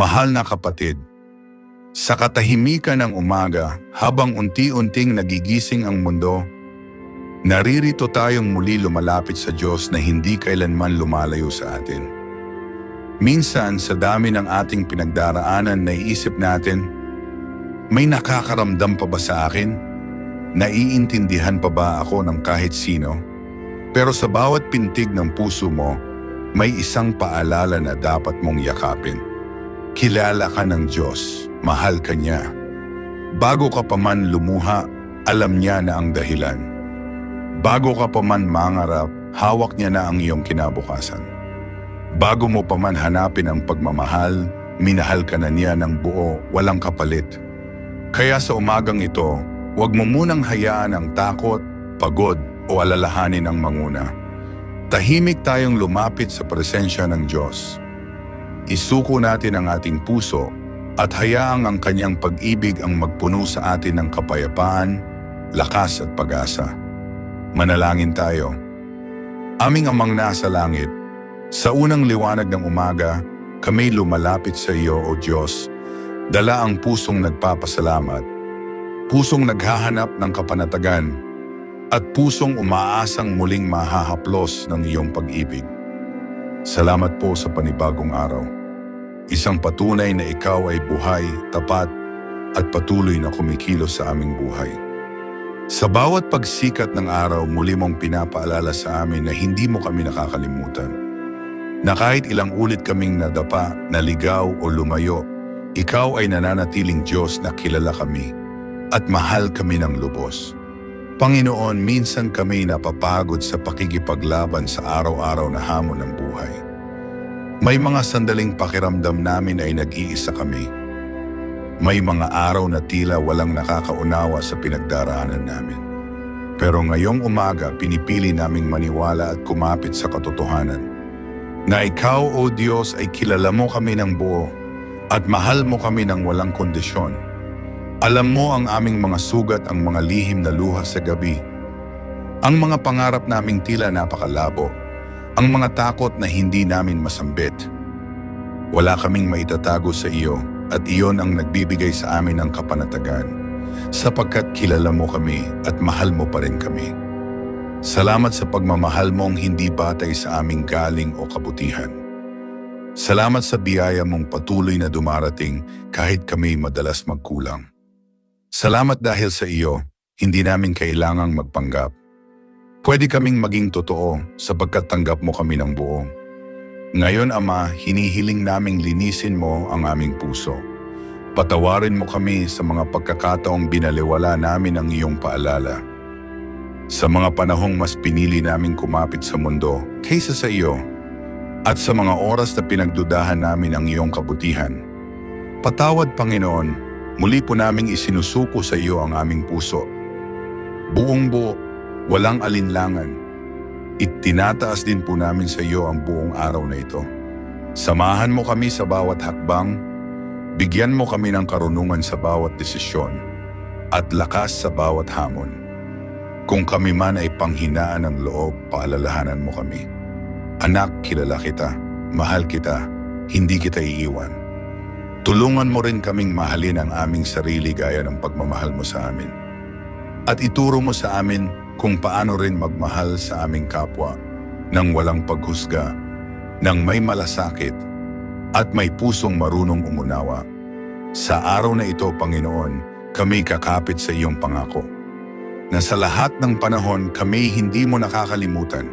Mahal na kapatid, sa katahimikan ng umaga habang unti-unting nagigising ang mundo, naririto tayong muli lumalapit sa Diyos na hindi kailanman lumalayo sa atin. Minsan sa dami ng ating pinagdaraanan naiisip natin, may nakakaramdam pa ba sa akin? Naiintindihan pa ba ako ng kahit sino? Pero sa bawat pintig ng puso mo, may isang paalala na dapat mong yakapin. Kilala ka ng Diyos, mahal ka niya. Bago ka pa man lumuha, alam niya na ang dahilan. Bago ka pa man mangarap, hawak niya na ang iyong kinabukasan. Bago mo pa man hanapin ang pagmamahal, minahal ka na niya ng buo, walang kapalit. Kaya sa umagang ito, huwag mo munang hayaan ang takot, pagod o alalahanin ang manguna. Tahimik tayong lumapit sa presensya ng Diyos. Isuko natin ang ating puso at hayaang ang kanyang pag-ibig ang magpuno sa atin ng kapayapaan, lakas at pag-asa. Manalangin tayo. Aming amang nasa langit, sa unang liwanag ng umaga, kami lumalapit sa iyo, O Diyos, dala ang pusong nagpapasalamat, pusong naghahanap ng kapanatagan, at pusong umaasang muling mahahaplos ng iyong pag-ibig. Salamat po sa panibagong araw. Isang patunay na ikaw ay buhay, tapat, at patuloy na kumikilos sa aming buhay. Sa bawat pagsikat ng araw, muli mong pinapaalala sa amin na hindi mo kami nakakalimutan. Na kahit ilang ulit kaming nadapa, naligaw o lumayo, ikaw ay nananatiling Diyos na kilala kami at mahal kami ng lubos. Panginoon, minsan kami napapagod sa pakikipaglaban sa araw-araw na hamon ng buhay. May mga sandaling pakiramdam namin ay nag-iisa kami. May mga araw na tila walang nakakaunawa sa pinagdaraanan namin. Pero ngayong umaga, pinipili naming maniwala at kumapit sa katotohanan. Na ikaw, O Diyos, ay kilala mo kami ng buo at mahal mo kami ng walang kondisyon. Alam mo ang aming mga sugat, ang mga lihim na luha sa gabi. Ang mga pangarap naming tila napakalabo. Ang mga takot na hindi namin masambit. Wala kaming maitatago sa iyo at iyon ang nagbibigay sa amin ng kapanatagan sapagkat kilala mo kami at mahal mo pa rin kami. Salamat sa pagmamahal mong hindi batay sa aming galing o kabutihan. Salamat sa biyaya mong patuloy na dumarating kahit kami madalas magkulang. Salamat dahil sa iyo, hindi namin kailangang magpanggap. Pwede kaming maging totoo sapagkat tanggap mo kami ng buo. Ngayon, Ama, hinihiling naming linisin mo ang aming puso. Patawarin mo kami sa mga pagkakataong binaliwala namin ang iyong paalala. Sa mga panahong mas pinili naming kumapit sa mundo kaysa sa iyo, at sa mga oras na pinagdudahan namin ang iyong kabutihan. Patawad, Panginoon, muli po naming isinusuko sa iyo ang aming puso. Buong buo, walang alinlangan. Itinataas din po namin sa iyo ang buong araw na ito. Samahan mo kami sa bawat hakbang, bigyan mo kami ng karunungan sa bawat desisyon, at lakas sa bawat hamon. Kung kami man ay panghinaan ng loob, paalalahanan mo kami. Anak, kilala kita, mahal kita, hindi kita iiwan. Tulungan mo rin kaming mahalin ang aming sarili gaya ng pagmamahal mo sa amin. At ituro mo sa amin kung paano rin magmahal sa aming kapwa nang walang paghusga, nang may malasakit, at may pusong marunong umunawa. Sa araw na ito, Panginoon, kami kakapit sa iyong pangako. Na sa lahat ng panahon kami hindi mo nakakalimutan.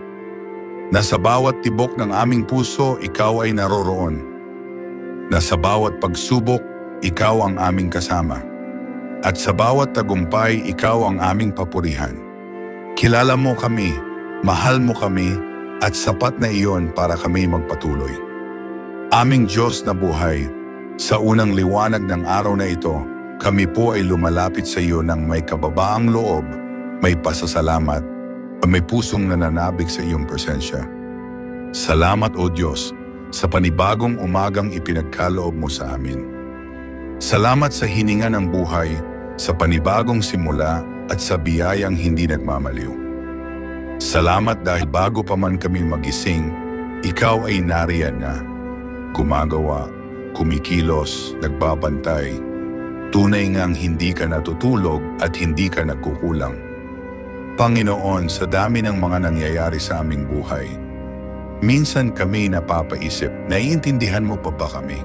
Na sa bawat tibok ng aming puso, ikaw ay naroroon. Na sa bawat pagsubok, ikaw ang aming kasama. At sa bawat tagumpay, ikaw ang aming papurihan. Kilala mo kami, mahal mo kami, at sapat na iyon para kami magpatuloy. Aming Diyos na buhay, sa unang liwanag ng araw na ito, kami po ay lumalapit sa iyo ng may kababaang loob, may pasasalamat, at may pusong nananabig sa iyong presensya. Salamat o Diyos sa panibagong umagang ipinagkaloob mo sa amin. Salamat sa hininga ng buhay, sa panibagong simula at sa biyayang hindi nagmamaliw. Salamat dahil bago pa man kami magising, ikaw ay nariyan na, gumagawa, kumikilos, nagbabantay. Tunay ngang hindi ka natutulog at hindi ka nagkukulang. Panginoon, sa dami ng mga nangyayari sa aming buhay, minsan kami napapaisip, naiintindihan mo pa ba kami?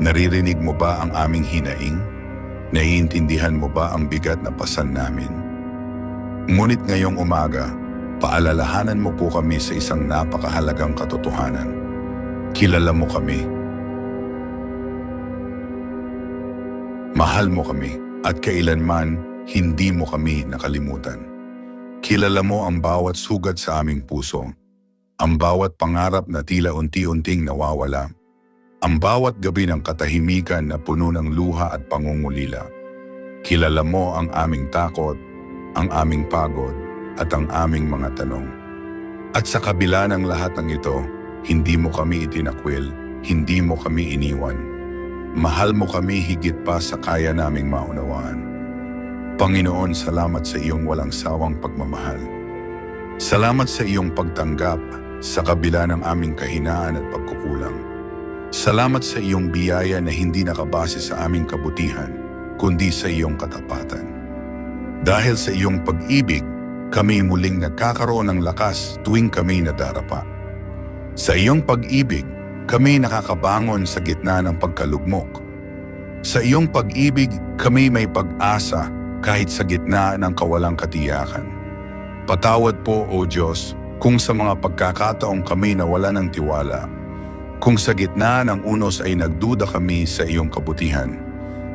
Naririnig mo ba ang aming hinaing? Naiintindihan mo ba ang bigat na pasan namin? Ngunit ngayong umaga, paalalahanan mo po kami sa isang napakahalagang katotohanan. Kilala mo kami. Mahal mo kami at kailanman hindi mo kami nakalimutan. Kilala mo ang bawat sugat sa aming puso, ang bawat pangarap na tila unti-unting nawawala, ang bawat gabi ng katahimikan na puno ng luha at pangungulila. Kilala mo ang aming takot, ang aming pagod, at ang aming mga tanong. At sa kabila ng lahat ng ito, hindi mo kami itinakwil, hindi mo kami iniwan. Mahal mo kami higit pa sa kaya naming maunawaan. Panginoon, salamat sa iyong walang sawang pagmamahal. Salamat sa iyong pagtanggap sa kabila ng aming kahinaan at pagkukulang. Salamat sa iyong biyaya na hindi nakabase sa aming kabutihan, kundi sa iyong katapatan. Dahil sa iyong pag-ibig, kami muling nagkakaroon ng lakas tuwing kami nadarapa. Sa iyong pag-ibig, kami nakakabangon sa gitna ng pagkalugmok. Sa iyong pag-ibig, kami may pag-asa kahit sa gitna ng kawalang katiyakan. Patawad po, O Diyos, kung sa mga pagkakataong kami nawala ng tiwala, kung sa gitna ng unos ay nagduda kami sa iyong kabutihan.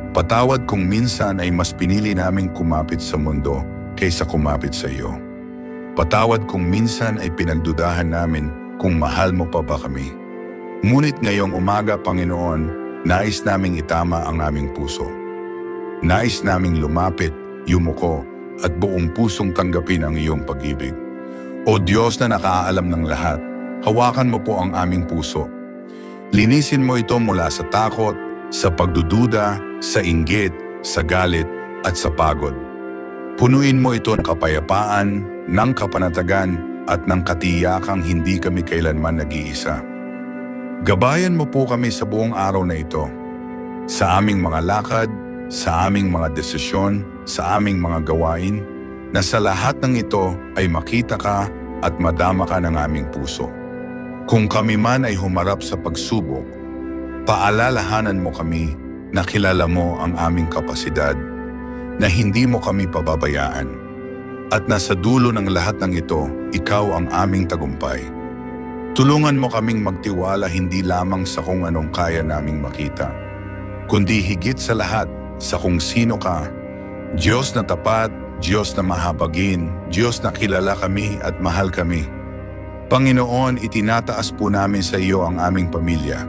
Patawad kung minsan ay mas pinili naming kumapit sa mundo kaysa kumapit sa iyo. Patawad kung minsan ay pinagdudahan namin kung mahal mo pa ba kami. Ngunit ngayong umaga, Panginoon, nais naming itama ang aming puso. Nais naming lumapit, yumuko, at buong pusong tanggapin ang iyong pag-ibig. O Diyos na nakaalam ng lahat, hawakan mo po ang aming puso. Linisin mo ito mula sa takot, sa pagdududa, sa inggit, sa galit, at sa pagod. Punuin mo ito ng kapayapaan, ng kapanatagan, at ng katiyakang hindi kami kailanman nag-iisa. Gabayan mo po kami sa buong araw na ito. Sa aming mga lakad, sa aming mga desisyon, sa aming mga gawain, na sa lahat ng ito ay makita ka at madama ka ng aming puso. Kung kami man ay humarap sa pagsubok, paalalahanan mo kami na kilala mo ang aming kapasidad, na hindi mo kami pababayaan, at na sa dulo ng lahat ng ito, ikaw ang aming tagumpay. Tulungan mo kaming magtiwala hindi lamang sa kung anong kaya naming makita, kundi higit sa lahat sa kung sino ka, Diyos na tapat, Diyos na mahabagin, Diyos na kilala kami at mahal kami. Panginoon, itinataas po namin sa iyo ang aming pamilya.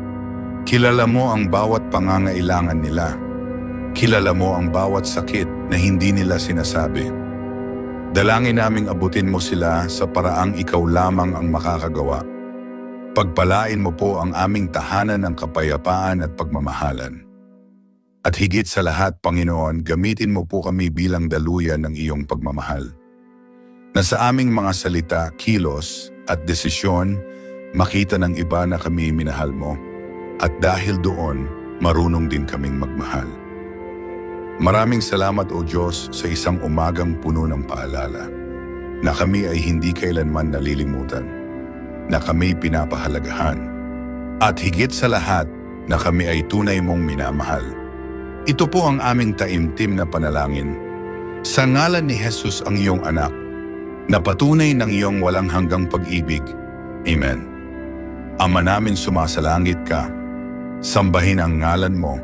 Kilala mo ang bawat pangangailangan nila. Kilala mo ang bawat sakit na hindi nila sinasabi. Dalangin naming abutin mo sila sa paraang ikaw lamang ang makakagawa. Pagpalain mo po ang aming tahanan ng kapayapaan at pagmamahalan. At higit sa lahat, Panginoon, gamitin mo po kami bilang daluyan ng iyong pagmamahal. Na sa aming mga salita, kilos at desisyon, makita ng iba na kami minahal mo. At dahil doon, marunong din kaming magmahal. Maraming salamat o Diyos sa isang umagang puno ng paalala na kami ay hindi kailanman nalilimutan, na kami pinapahalagahan, at higit sa lahat na kami ay tunay mong minamahal. Ito po ang aming taimtim na panalangin. Sa ngalan ni Jesus ang iyong anak, na patunay ng iyong walang hanggang pag-ibig. Amen. Ama namin sumasalangit ka, sambahin ang ngalan mo,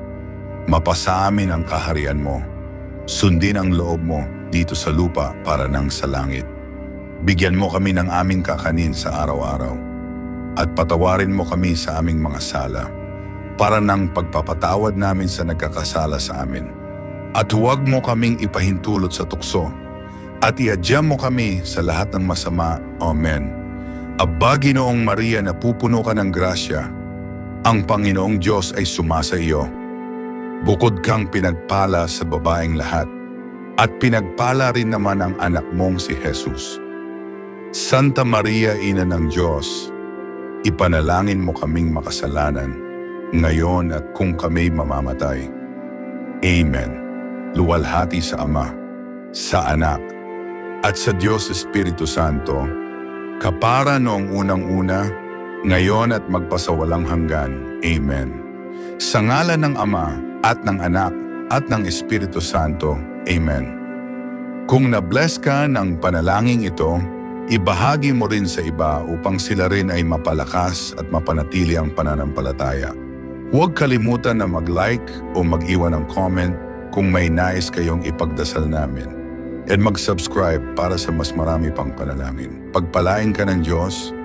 mapasa amin ang kaharian mo, sundin ang loob mo dito sa lupa para nang sa langit. Bigyan mo kami ng aming kakanin sa araw-araw, at patawarin mo kami sa aming mga sala para ng pagpapatawad namin sa nagkakasala sa amin. At huwag mo kaming ipahintulot sa tukso, at iadya mo kami sa lahat ng masama. Amen. Aba, Ginoong Maria na pupuno ka ng grasya, ang Panginoong Diyos ay sumasa iyo. Bukod kang pinagpala sa babaeng lahat, at pinagpala rin naman ang anak mong si Jesus. Santa Maria, Ina ng Diyos, ipanalangin mo kaming makasalanan, ngayon at kung kami mamamatay. Amen. Luwalhati sa Ama, sa Anak, at sa Diyos Espiritu Santo, kapara noong unang-una, ngayon at magpasawalang hanggan. Amen. Sa ngalan ng Ama at ng Anak at ng Espiritu Santo. Amen. Kung na-bless ka ng panalangin ito, ibahagi mo rin sa iba upang sila rin ay mapalakas at mapanatili ang pananampalataya. Huwag kalimutan na mag-like o mag-iwan ng comment kung may nais kayong ipagdasal namin. And mag-subscribe para sa mas marami pang panalangin. Pagpalain ka ng Diyos